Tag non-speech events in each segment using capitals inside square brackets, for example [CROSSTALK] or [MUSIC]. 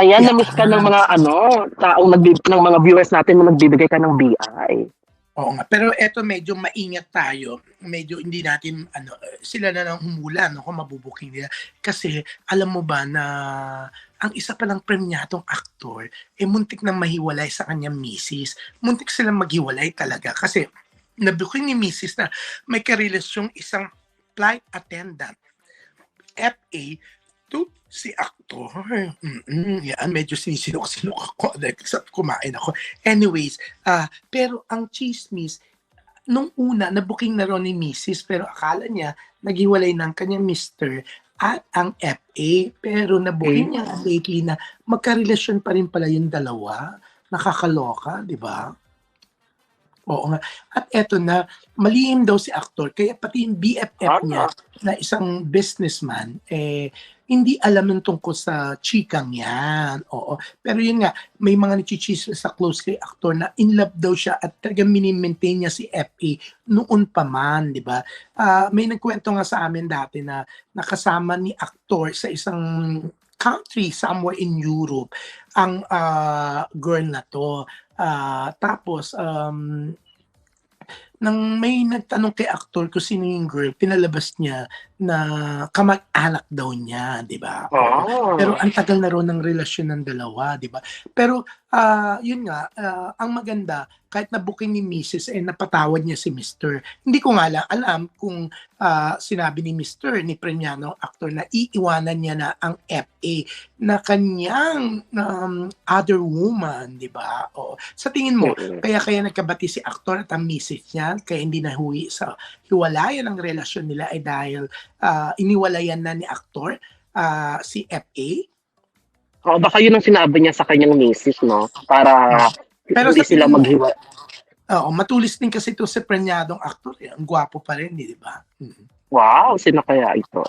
Ayan, na-miss ka ng mga ano, taong nagbib- ng mga viewers natin na nagbibigay ka ng BI. Oo nga. Pero eto medyo maingat tayo. Medyo hindi natin, ano, sila na lang humula no, kung mabubuking nila. Kasi alam mo ba na ang isa palang premyadong aktor, eh muntik nang mahiwalay sa kanyang misis. Muntik silang maghiwalay talaga. Kasi nabuking ni misis na may karelasyong isang flight attendant. FA to si aktor. Mm-mm, yan, medyo sinisinok-sinok ako [LAUGHS] sa kumain ako. Anyways, ah pero ang chismis, nung una, nabuking na ron ni Mrs. Pero akala niya, naghiwalay ng kanyang mister at ang FA. Pero nabuking niya lately na magkarelasyon pa rin pala yung dalawa. Nakakaloka, di ba? Oo nga. At eto na, malihim daw si aktor. Kaya pati yung BFF Tama. niya na isang businessman, eh, hindi alam ng tungkol sa chikang yan. Oo. Pero yun nga, may mga nagchichismis sa close kay aktor na in love daw siya at talagang minimaintain niya si FA noon pa man, di ba? Ah, may nagkwento nga sa amin dati na nakasama ni aktor sa isang country somewhere in Europe ang ah, girl na to. Ah, tapos um, nang may nagtanong kay aktor kung sino yung girl, pinalabas niya na kamag-anak daw niya, di ba? Oh. Pero ang tagal na rin ng relasyon ng dalawa, di ba? Pero ah, yun nga, ah, ang maganda, kahit na booking ni Mrs. eh napatawad niya si Mr. Hindi ko nga lang alam kung ah, sinabi ni Mr. ni Premiano actor na iiwanan niya na ang FA na kanyang um, other woman, di ba? O, sa tingin mo, kaya kaya nagkabati si aktor at ang misis niya, kaya hindi nahuwi sa hiwalayan ng relasyon nila ay dahil ah, iniwalayan na ni aktor ah, si FA. Oh, baka yun ang sinabi niya sa kanyang misis, no? Para Pero hindi sila maghiwa. Oo, matulis din kasi ito si prenyadong aktor. Eh. Ang gwapo pa rin, di ba? Mm. Wow, sino kaya ito?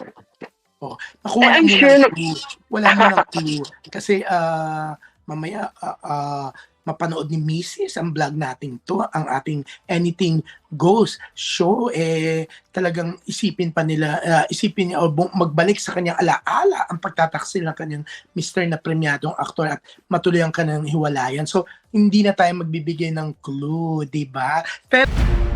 Nakuha Eh, I'm sure ng na-. Wala mo ng clue. Kasi ah, mamaya ah, ah, mapanood ni Mrs. ang vlog natin to, ang ating Anything Goes show, eh talagang isipin pa nila, ah, isipin niya o bu- magbalik sa kanyang alaala ang pagtataksil ng kanyang Mr. na premyadong aktor at matuloy ang kanyang hiwalayan. So, hindi na tayo magbibigay ng clue, di ba? Pero